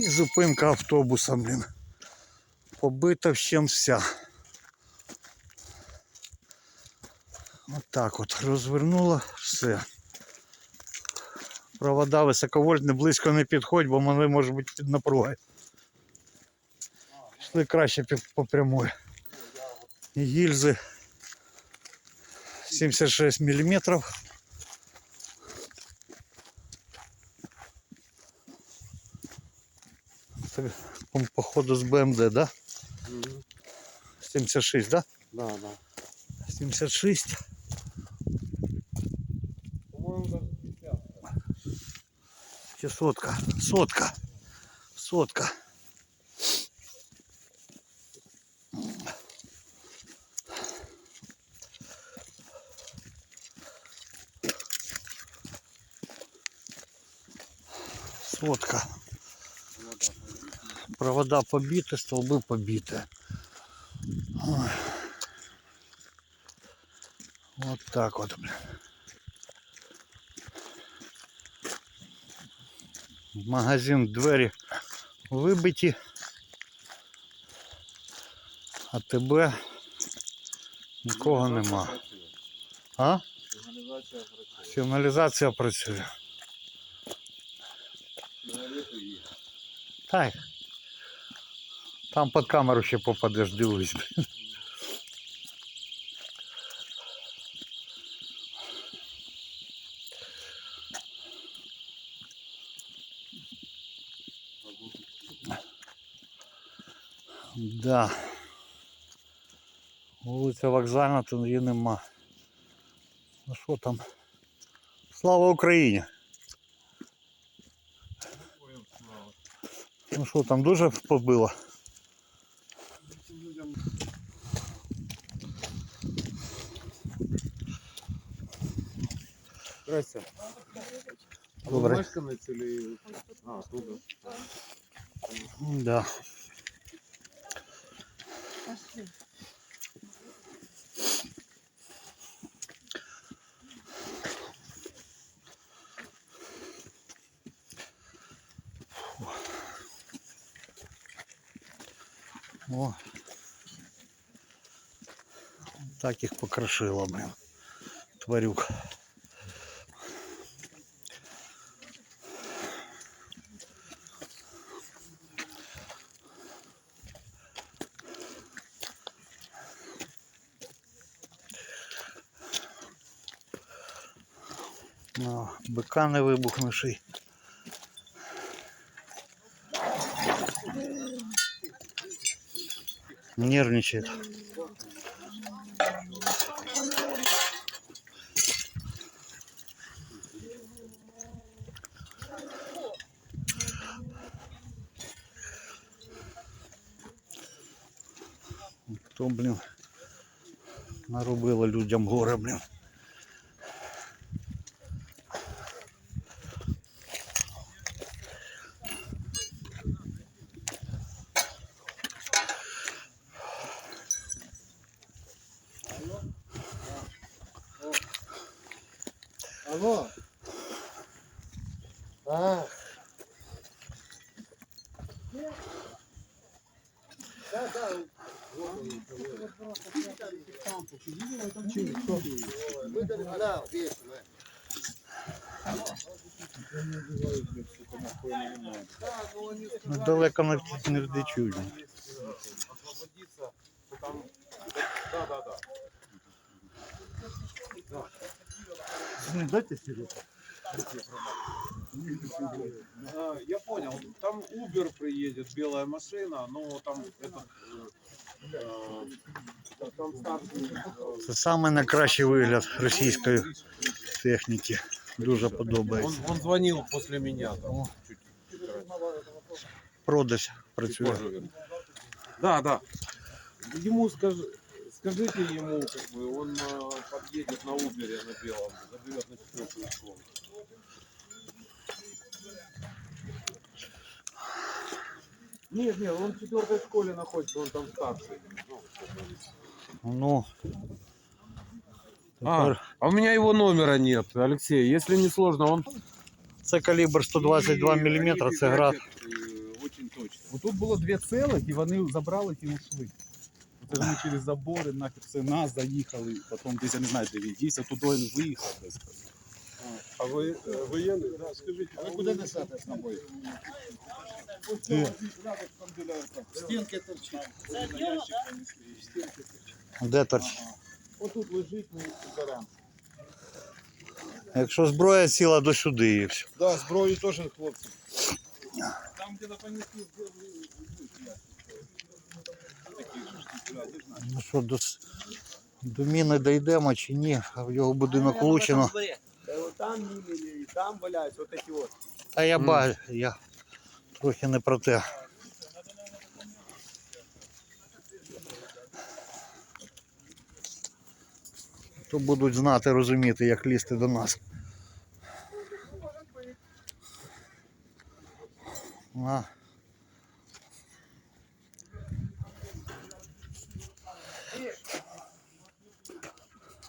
І зупинка автобуса, блін. Побита всім вся. Отак от розвернула все. Провода високовольтні, близько не підходь, бо вони можуть бути під напругою. Пішли краще по прямой. Гільзи 76 мм. Походу з БМД, да? 76, да? Да, да. 76. По-моему, даже 50. Чи сотка? Сотка. Сотка. Сотка. Провода побиты, столбы побиты. Ой. Вот так вот, блин. магазин двері вибиті. А тебе нікого нема. А? Сигнализация працює. Сигналізація працює. Сигарети є. Так. Там під камеру ще попадеш, дивись. Да. Вулиця вокзальна, тут її нема. Ну що там? Слава Україні! Ну що там дуже побило? Здрасте. Добре. Мешканець или... А. Да. О. Так їх покрошило, блин. Тварюк. Бика не вибухнувший. Нервничает. То, блін, наробило людям горе, блін. Алло. А. Да, да. Ну, далеко не, не втечуть. Освободиться, то там... Да, да, да. Дайте сигарету. А, Я понял. Там Uber приедет, белая машина, но там этот... э, э, Там старший... э, Це саме найкращий вигляд російської техніки. Дуже Он, подобається. он звонил после меня. Там, чуть Продаж працює. позже. Да, да. Ему скажи, скажите ему, как бы, он э, подъедет на Uber на белом, заберет на четвертую школу. Нет, нет, он в четвертой школе находится, он там старший. Ну, Ну. А, Тепер а у меня его номера нет, Алексей. Если не сложно, он... це калібр 122 мм, це град. Э, Очень очень точно. Отут було дві цілих, і вони забрали і ушли. Це ж через забори, нахер це нас заїхали, потім десь я не знаю, де він дівся, туди він виїхав десь. А ви е, воєнний? Да, скажіть. А ви куди несете з набої? Стінки торчать. Де торч? Отут лежить, ми беремо. Якщо зброя ціла, до сюди і все. Да, зброю теж хлопці. Там, де понесли, Ну що, до, до міни дійдемо чи ні? В його будинок влучено. Там міни, там валяються, от такі от. Та я бачу, я трохи не про те. То будуть знати, розуміти, як лізти до нас.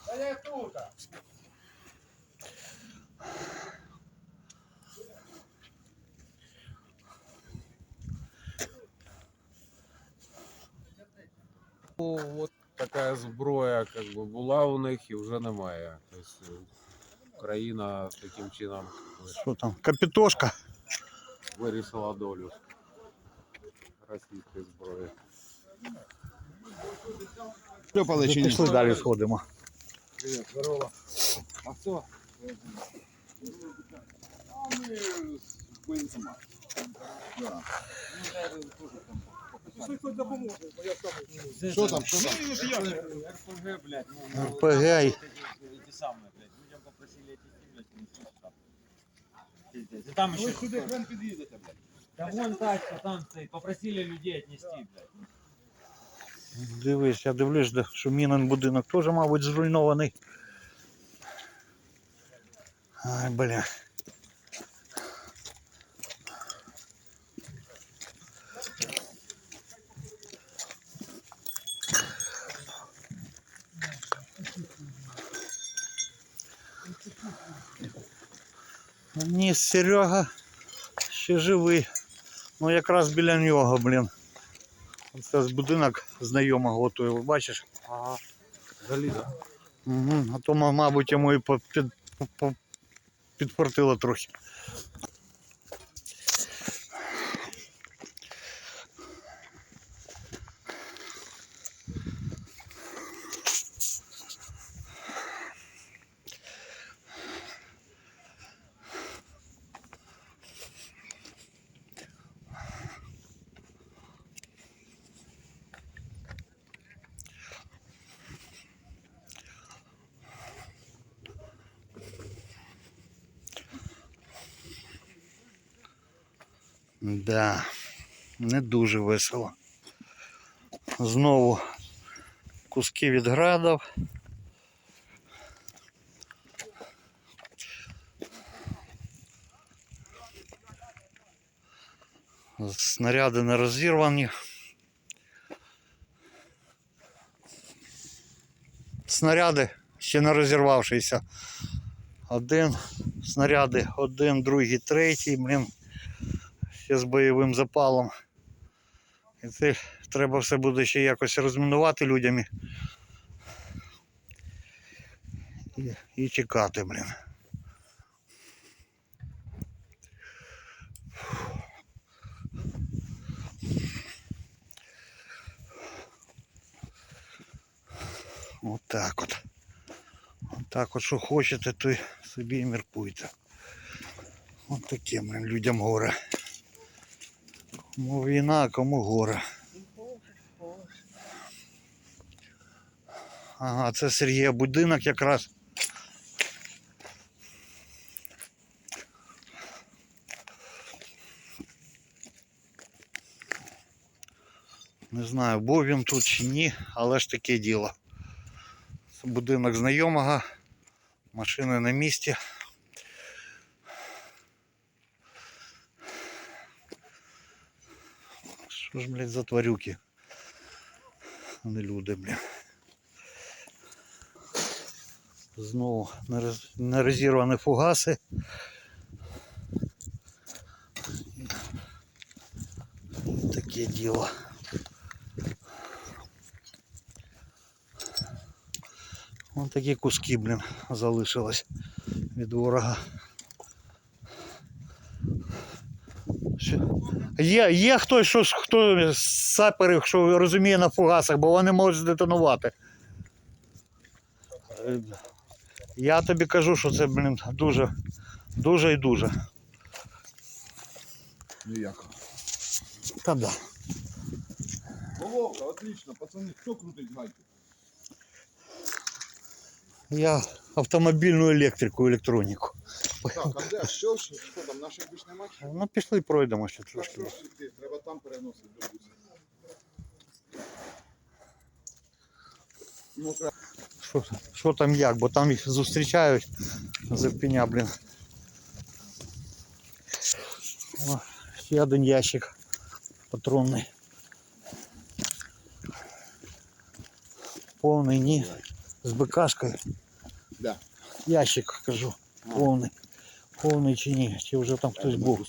А я тут. Ну, от така зброя как би, була у них і вже немає. Тобто Україна таким чином Що там? Капітошка? вирішила долю російської зброї. Шльопали чи ні? Пішли далі сходимо. Привіт, здорово. А хто? А ми з воєнкомату. Да. Що там, що там? РПГ, блядь, ну, РПГ. эти самые, блядь, людям попросили эти блядь, не слышно. Пиздец. И там Ви еще... сюди хрен під'їдете, блядь. Да вон тачка там стоит, попросили людей отнести, блядь. Дивись, я дивлюсь, де- що мінен будинок теж, мабуть, зруйнований. Ай, бля. Ні, Серега ще живий. Ну якраз біля нього, блін. Це будинок знайомого готує, бачиш? Ага. Заліза. Угу. А то, мабуть, йому і під, по- по- підпортило трохи. Да, не дуже весело. Знову куски від градів. Снаряди не розірвані. Снаряди ще не розірвавшися. Один снаряди, один, другий, третій, блін ще з бойовим запалом. І це треба все буде ще якось розмінувати людям. і- І, чекати, блін. Отак от. Отак от, що хочете, то собі і міркуйте. От блін, людям горе. Кому війна, а кому горе. Ага, це Сергія будинок якраз. Не знаю, був він тут чи ні, але ж таке діло. Це будинок знайомого, машини на місці. Що ж, блядь, за тварюки? Не люди, блядь. Знову нероз- нерозірвані фугаси. Таке діло. Вон такі куски, блін, залишилось від ворога. Що? Є, є хтось, що, хто з саперів, що розуміє на фугасах, бо вони можуть здетонувати. Я тобі кажу, що це, блін, дуже, дуже і дуже. Ніяко. Та да. Головка, отлично, пацани, хто крутить гайки? Я автомобільну електрику, електроніку. Так, а де? Що, що, що там, наших більш нема? чи? Ну пішли пройдемо ще Та трошки. що ж йти, треба там переносити до буса. Ну, треба. Що, що там як, бо там їх зустрічають з Ірпеня, блін. О, ще один ящик патронний. Повний ні. З БКшкою. Да. Ящик кажу. Повний. Повний чи ні? Чи вже там хтось був?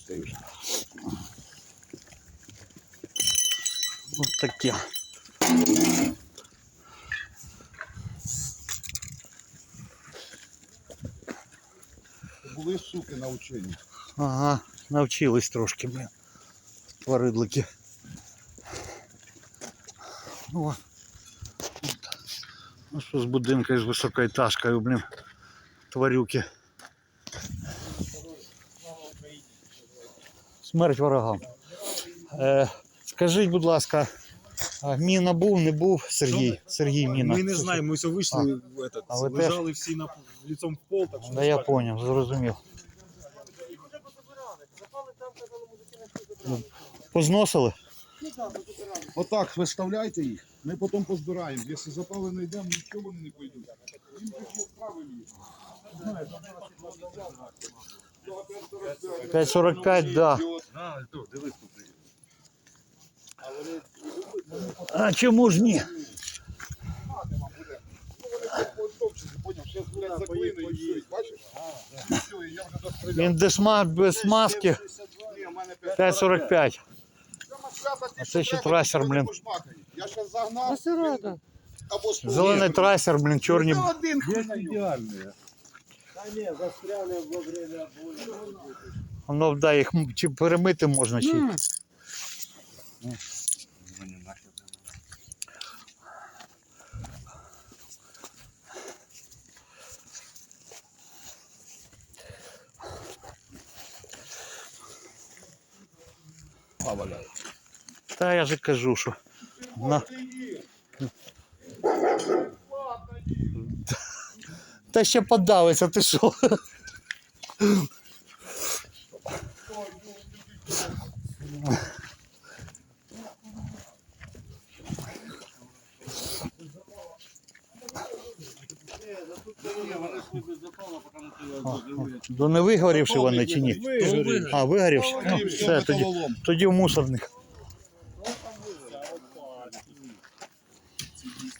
Ось таке. Були суки на ученні. Ага, навчились трошки, блін. Тваридлики. О. Ну що з будинка з високою ташкою, блін. Тварюки. Смерть ворогам. Е, скажіть, будь ласка, а Міна був, не був Сергій? Сергій Міна. Ми не знаємо, ми все вийшли, в этот, А ви теж? лежали всі на лицом в пол, так що Да не я бачимо. понял, зрозумів. Ну, Позносили? Отак виставляйте їх, ми потім позбираємо. Якщо запали знайдемо, нічого вони не пойдуть. Їм справи лізуть. 5,45, да. А чому ж ні? Він дешма без маски Ні, у мене 5,45. А це ще трасер, блін. Я зараз загнав. Зелений трасер, блін, чорні. Це один хуй на нього. Ідеальні. Воно да, їх чи перемити можна, чи. Та я же кажу, що. На... Та ще подавиться, ти що? До не вигорівши вони чи ні? А, вигорівши? Ну, все, тоді, тоді в мусорник.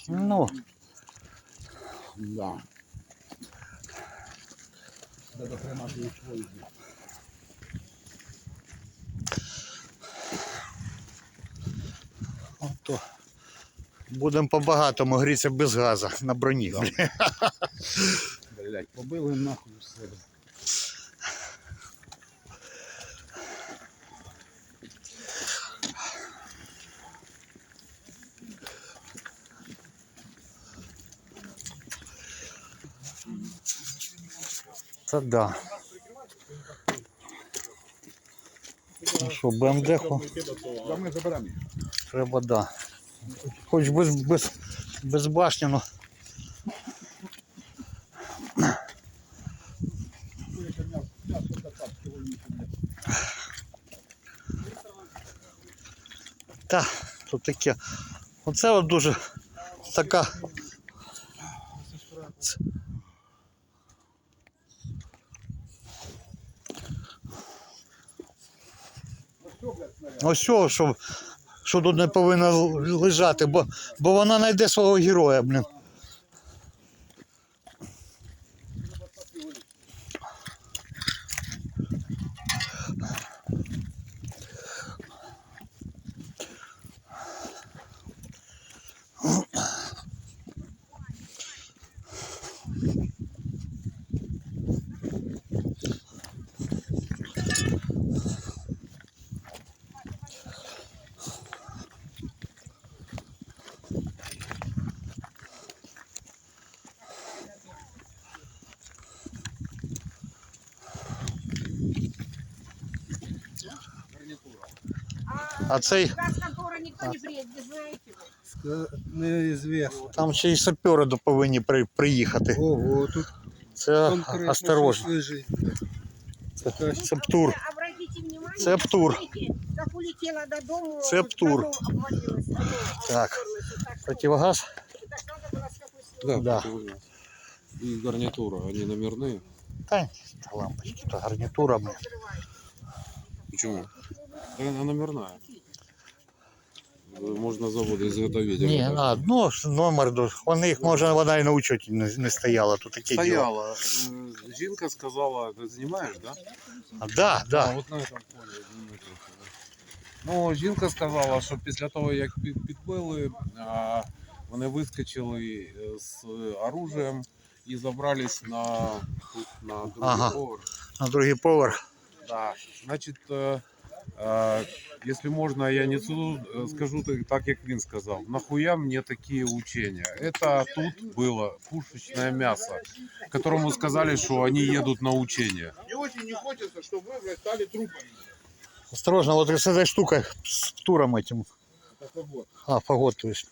Ну, Да. Ото. Будемо по-багатому грітися без газу на броні. Блять, побили нахуй з Та да. Ну що, БМД хо? Да ми заберемо. Треба, да. Хоч без, без, без башні, ну. Та, то таке. Оце от дуже така. Ось цього, що, що тут не повинно лежати, бо, бо вона знайде свого героя, блін. А цей Газ контора никто не приедет, не знаете вы? Неізвісно. там ще й сапери до- повинні при, приїхати. Ого, тут Це конкретно осторожно. щось лежить. Це, це птур. Вы Обратите внимание, Це птур. смотрите, как улетела до дому. Це птур. потом обвалилась, оно Так. обвалилось, так что Противогаз? это ж надо было с какой силой. Да, Да. И гарнитура, они номерные. Та, та лампочки, та гарнітура. блін. Почему? Да, она номерная. Можно завода изготовить. Ні, а, ну, ж номер, до- вони їх, може, вона і на учеті не, не стояла, тут таке діло. Стояла. Э, Жинка сказала, ты занимаешь, да? А, да, А, да. от на этом полі. Дмитрий, да. Ну, жінка сказала, що після того, як під- підбили, а, вони вискочили е, з оружием і забрались на, тут, на другий Ага. поверх. На другий поверх. Да. Значить, е, е, якщо можна, я не суду, е, скажу так, як він сказав. Нахуя мне такие учения? Это тут было пушечное мясо, которому сказали, что они едут на учения. Мне очень не хочется, чтобы вы стали трупами. Осторожно, вот с этой штукой, с туром этим. Это. А, погод, то есть.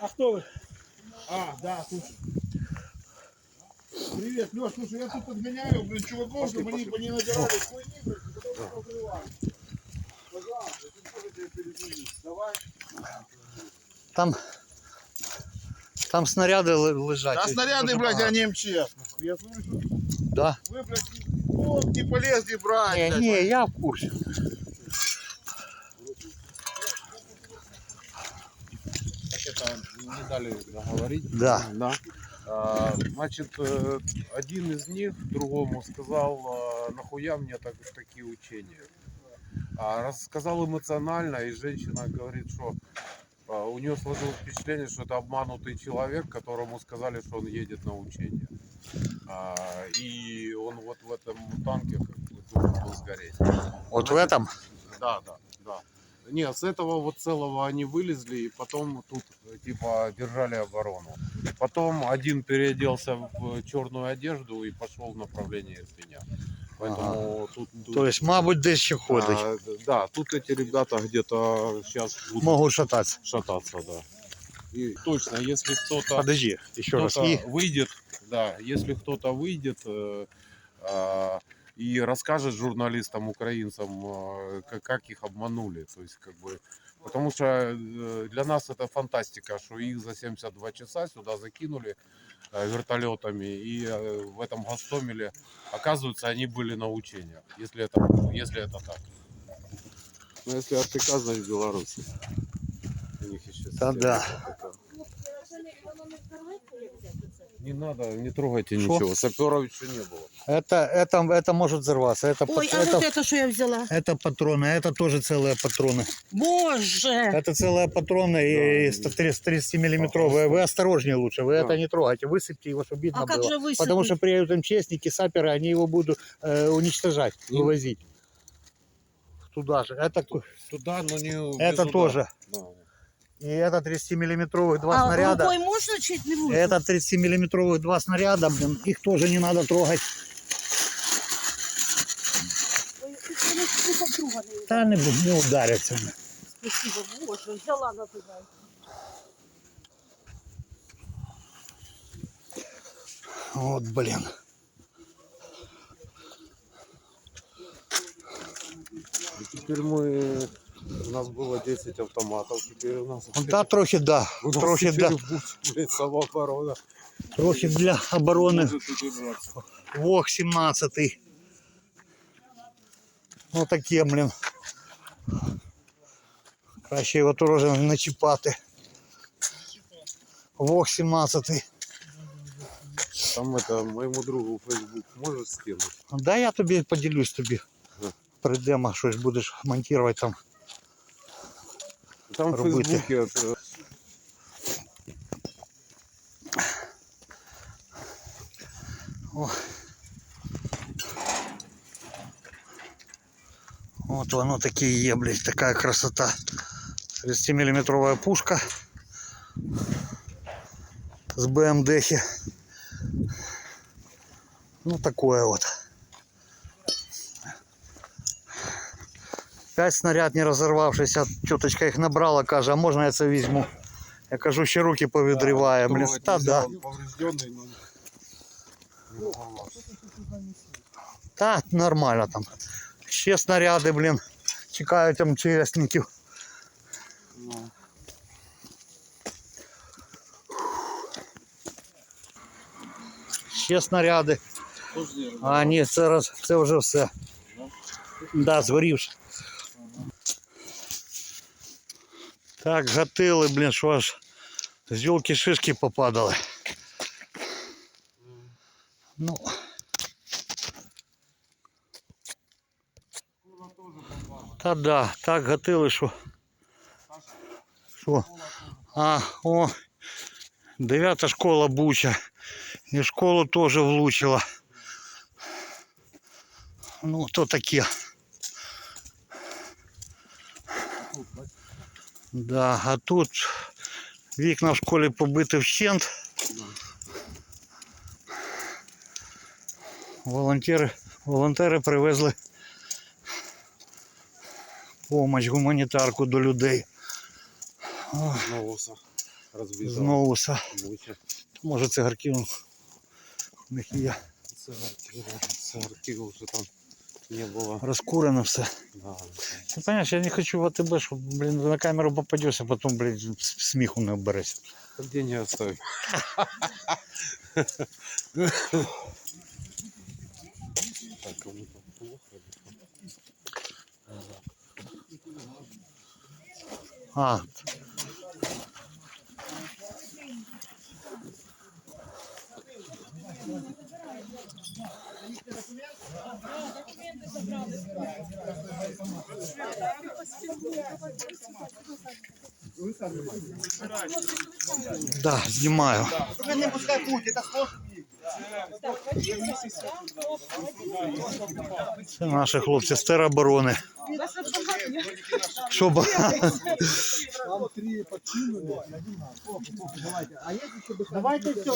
А хто ви? А, да, слушай. Привет, Леш, слушай, я тут подгоняю, блин, чуваков, чтобы они ней надирали хуйни, блин, потом покрывали. Пожалуйста. Давай. Там, там снаряди ли- лежать. А снаряды, Дуже блядь, багато. они МЧС. Я слышу, Да. вы, блядь, вот, не полезли брать. Не, блядь. не, я в курсе. Так это не дали договорить. Да. Да. А, значит, э, один из них другому сказал, а, нахуя мне так, такие учения. А, рассказал эмоционально, и женщина говорит, что а, у нее сложилось впечатление, что это обманутый человек, которому сказали, что он едет на учения. А, и он вот в этом танке как бы должен был сгореть. Вот в этом. Да, да, да. Нет, с этого вот целого они вылезли, и потом тут типа держали оборону. Потом один переоделся в черную одежду и пошел в направлении Ирпеня. Поэтому тут, тут- То есть, мабуть, десь ще ходить. а, да, тут эти ребята где-то сейчас будут Можуть шататися. шататься, да. И точно, если кто-то Подожди, еще раз. кто-то И выйдет, да, если кто-то выйдет э, а, и расскажет журналистам украинцам, э, как, как их обманули, то есть как бы, потому что э, для нас это фантастика, что их за 72 часа сюда закинули э, вертолетами и э, в этом Гастомеле, оказывается, они были на учениях, если это, если это так. Ну, если АТК, значит, в Беларуси. У них еще Да, система да. Не надо, не трогайте Шо? ничего. Саперов еще не было. это, это, это может взорваться. Это, Ой, пат- а это, вот это что я взяла? это патроны, это тоже целые патроны. Боже! Это целые патроны и 30-миллиметровые. Вы осторожнее лучше, вы Да. это не трогайте. Высыпьте его, чтобы видно А как было. же высыпать? Потому что приедут МЧСники, саперы, они его будут э, уничтожать, Ну. вывозить. Туда же. Это, ку- Туда, но не без это удара. тоже. Да. И это 30-миллиметровых два а снаряда. рукой можно чуть-нибудь? Это 30-миллиметровых два снаряда, блин, их тоже не надо трогать. Друга не Да не, не ударятся. Спасибо, боже, взяла на туда. Вот, блин. И теперь мы... У нас было 10 автоматов, теперь у нас... Да, трохи да. у нас Трохи, теперь да. будет, блядь, самооборона. Трохи для оборони. Может удержаться. Вог 17. Ну таке, блін. Краще його теж не чіпати. Вог 17. Там это, моему другу в Facebook можешь скинуть? Да я тобі поділюсь тобі. Да. Прийдемо, щось будеш монтувати там. Там в. Фейсбуке Вот воно таке є, блядь, така красота. 30-миллиметровая пушка с БМДхи. Ну такое вот. П'ять снаряд не розірвавшися, тіточка їх набрала, каже, а можна я це візьму? Я кажу, ще руки повідриває. Блін, та да. Поврежденный, но не Та нормально там. Ще снаряди, блін. Чекають МЧСників. Ще снаряди. А, ні, це, роз, це вже все. Да, згорівши. Так, гатили, блін, що аж з юлки шишки попадали. Ну. Та да, так гатили, що. Що? А, о, дев'ята школа Буча. І школу теж влучила. Ну, то таке. Да, а тут вікна в школі побиті вщент. Волонтери, волонтери привезли помощь, гуманітарку до людей. Знову разбито. Знову. Може цигарки у них є. Цигарки, да, цигарки уже там не было. Розкурено все. Да. Ты понимаешь, я не хочу в АТБ, чтобы, блин, на камеру попадешь, а потом, блин, смеху не оберешься. Где не оставь? Так, кому-то плохо. А, да, снимаю. Це наші хлопці з тероборони. Три подкинули. Давайте все,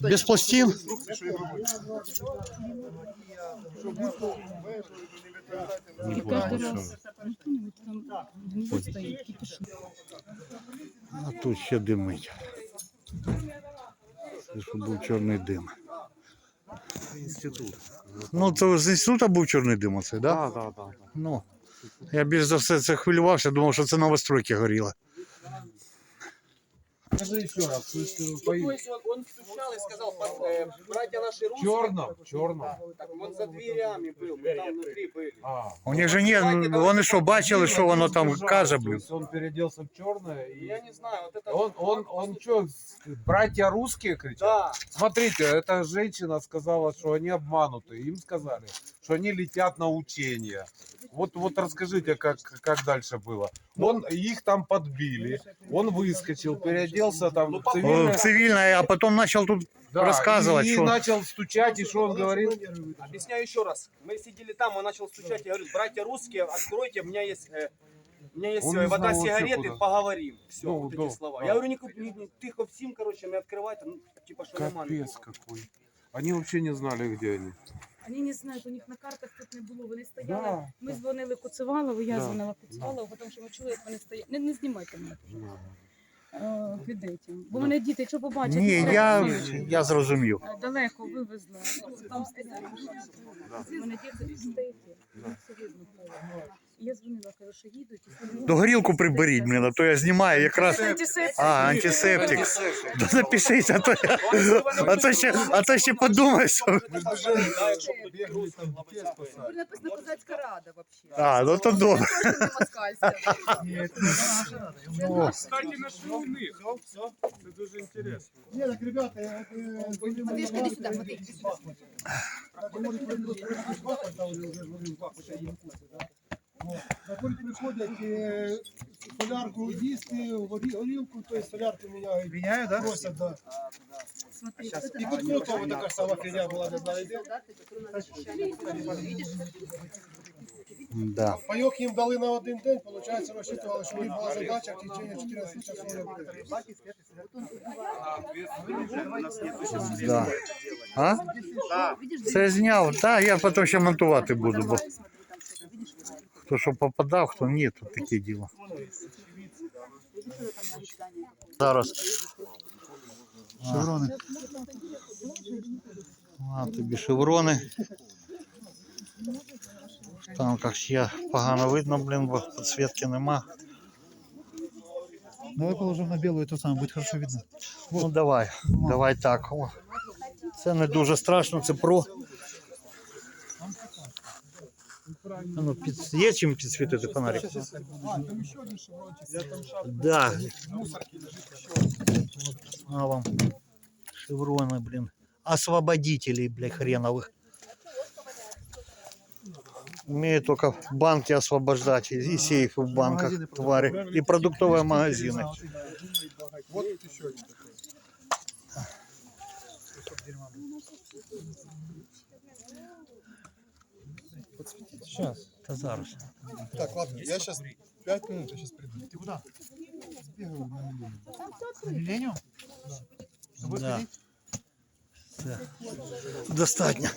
без пластин. І кожен раз там внизу стоїть кипішок. А тут ще димить. Це щоб був чорний дим. Институт. Ну, це з інституту був чорний дим оце, да? Да, да, так, да. Ну. Я більш за все це хвилювався, думав, що це новостройки горіли. Скажи еще раз. То есть, э, по- То есть он, он стучал и сказал, «Пос- э, братья наши в русские. черном, в черном. Так, он за дверями был, мы там внутри были. А. У них же ні, ну, вони що бачили, що воно там Сбежал, каже, то блін. есть Он переоделся в черное и... Я не знаю, вот это... Он, он, он что, братья русские кричат? Да, Смотрите, эта женщина сказала, что они обмануты. Им сказали, что они летят на учения. Вот, вот расскажите, как, как дальше было. Он, их там подбили, он выскочил, переоделся там в О, цивильное. Цивільно, а потім почав тут Да, рассказывать, и, и что- начал стучать, и что он говорил? объясняю еще раз. Мы сидели там, он начал стучать, я говорю, братья русские, откройте, у меня есть... э, у меня есть Он э, не вода, знал вообще, сигареты, куда. поговорим. Все, Ну, вот да, эти слова. да. Я говорю, не, куп- не, не, тихо всем, короче, мне открывать, ну, типа, что нема Капец нікого. какой. Они вообще не знали, где они. Вони не знають, у них на картах тут не було. Вони стояли. Да. Ми дзвонили Куцевалову, я Да. дзвонила Куцевалову, тому що ми чули, як вони стоять. Не, не знімайте мене. Е, Віддайте. Бо мене діти, якщо побачать, Ні, я, я зрозумів. е, далеко вивезли. Там стояли. Мене діти стоять. Ну, Я дзвонила, кажу, що їдуть. До горілку приберіть, а то я знімаю якраз. А, антисептик. Да напишіть, а то, я, а то ще, а то ще подумаю, що... Тут написано козацька рада вообще. А, ну то добре. Точно не москальська. О, Кстати, нашли у них. Это дуже интересно. Не, так, ребята, я, э, звоню на- Матвішка, іди сюди, Матвій, іди сюди. Так, вони приходять, приходять бахать, там вже вже вони бахать, а їм куси, да? Ну, Вони приходять е, солярку їсти, горі- горілку, то есть солярку міняють. Міняють, да? Просять, да. Смотри, І це під така ж сама фігня була, не знаю, де. Да. Пайок їм дали на один день, виходить, розчитували, що у них була задача в течение 14 часов. робити. Да. А? Це зняв. Так, я потім ще монтувати буду, бо хто що попадав, хто ні, то таке діло. Зараз. Шеврони. А тобі шеврони. В танках ще погано видно, блін, бо підсвітки нема. Давай положимо на білу, то саме, буде хорошо видно. Ну давай, давай так. О. Це не дуже страшно, це про. А ну, під... Є чим підсвітити фонарик? Да. А вам шевроны, блин. Освободителей, блядь, хреновых. Умеют только банки освобождать и и сейфы в банках, твари. И продуктовые магазины. Вот еще один. Сейчас. Та зараз. Так, ладно, я сейчас 5 минут, я сейчас приду. Ты куда? Сбегаю на міліну. На Миллениум? Да. Все. Достатньо.